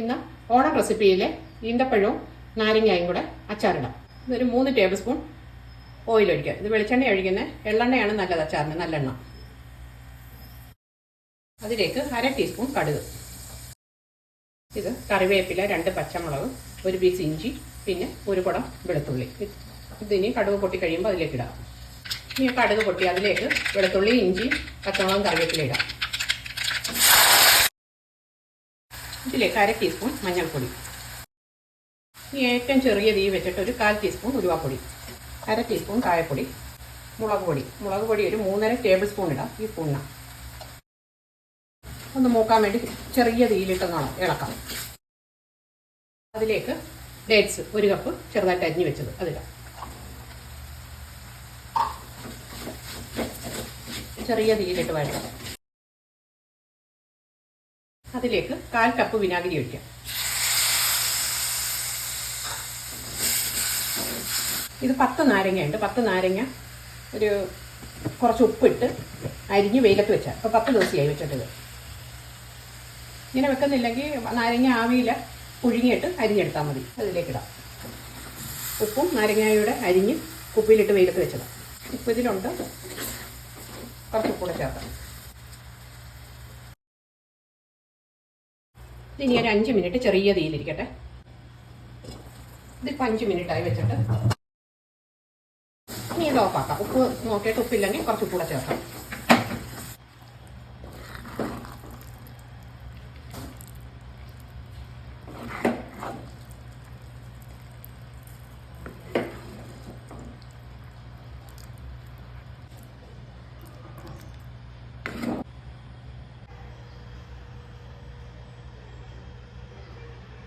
ഇന്ന് ഓണം റെസിപ്പിയിലെ ഈന്തപ്പഴവും നാരങ്ങയും കൂടെ അച്ചാറിടാം. ഇതൊരു മൂന്ന് ടേബിൾ സ്പൂൺ ഓയിൽ ഒഴിക്കുക. ഇത് വെളിച്ചെണ്ണ ഒഴിക്കുന്നത് എള്ളെണ്ണയാണ് നല്ലത് അച്ചാറിന് നല്ലെണ്ണ. അതിലേക്ക് അര ടീസ്പൂൺ കടുക്. ഇത് കറിവേപ്പില രണ്ട് പച്ചമുളക് ഒരു പീസ് ഇഞ്ചി പിന്നെ ഒരു കുടം വെളുത്തുള്ളി. ഇതിനി കടുക് പൊട്ടി കഴിയുമ്പോൾ അതിലേക്ക് ഇടാം. ഇനി കടുക് പൊട്ടി അതിലേക്ക് വെളുത്തുള്ളി ഇഞ്ചി പച്ചമുളകും കറിവേപ്പില ഇടാം. ഇതിലേക്ക് അര ടീസ്പൂൺ മഞ്ഞൾപ്പൊടി. ഈ ഏറ്റവും ചെറിയ തീ വെച്ചിട്ട് ഒരു കാൽ ടീസ്പൂൺ ഉരുവാപ്പൊടി അര ടീസ്പൂൺ കായപ്പൊടി മുളക് പൊടി. മുളക് പൊടി ഒരു മൂന്നര ടേബിൾ സ്പൂൺ ഇടാം. ഈ സ്പൂണിന് ഒന്ന് മൂക്കാൻ വേണ്ടി ചെറിയ തീയിലിട്ടൊന്ന് ഇളക്കാം. അതിലേക്ക് ഡേറ്റ്സ് ഒരു കപ്പ് ചെറുതായിട്ട് അരിഞ്ഞു വെച്ചത് അതിടാം ചെറിയ തീയിലിട്ട് വഴറ്റാം. അതിലേക്ക് കാൽ കപ്പ് വിനാഗിരി ഒഴിക്കാം. ഇത് പത്ത് നാരങ്ങയുണ്ട്. പത്ത് നാരങ്ങ ഒരു കുറച്ച് ഉപ്പിട്ട് അരിഞ്ഞ് വെയിലത്ത് വെച്ചാൽ അപ്പോൾ പത്ത് ദിവസമായി വെച്ചിട്ടത്. ഇങ്ങനെ വെക്കുന്നില്ലെങ്കിൽ നാരങ്ങ ആവിയിൽ പുഴുങ്ങിയിട്ട് അരിഞ്ഞെടുത്താൽ മതി. അതിലേക്കിടാം ഉപ്പും നാരങ്ങയുടെ അരിഞ്ഞ് കുപ്പിയിലിട്ട് വെയിലത്ത് വെച്ചതാണ് ഉപ്പ് ഇതിലുണ്ട്. കുറച്ച് ഉപ്പൂടെ ചേർക്കാം. ഇനി ഒരു അഞ്ച് മിനിറ്റ് ചെറിയ തീയിലിരിക്കട്ടെ. ഇതിപ്പോൾ അഞ്ച് മിനിറ്റായി വെച്ചിട്ട്. ഇനി ഇത് ഓഫാക്കാം ഉപ്പ് നോക്കിയിട്ട് ഉപ്പില്ലെങ്കിൽ കുറച്ച് ഉപ്പൂടെ ചേർക്കാം.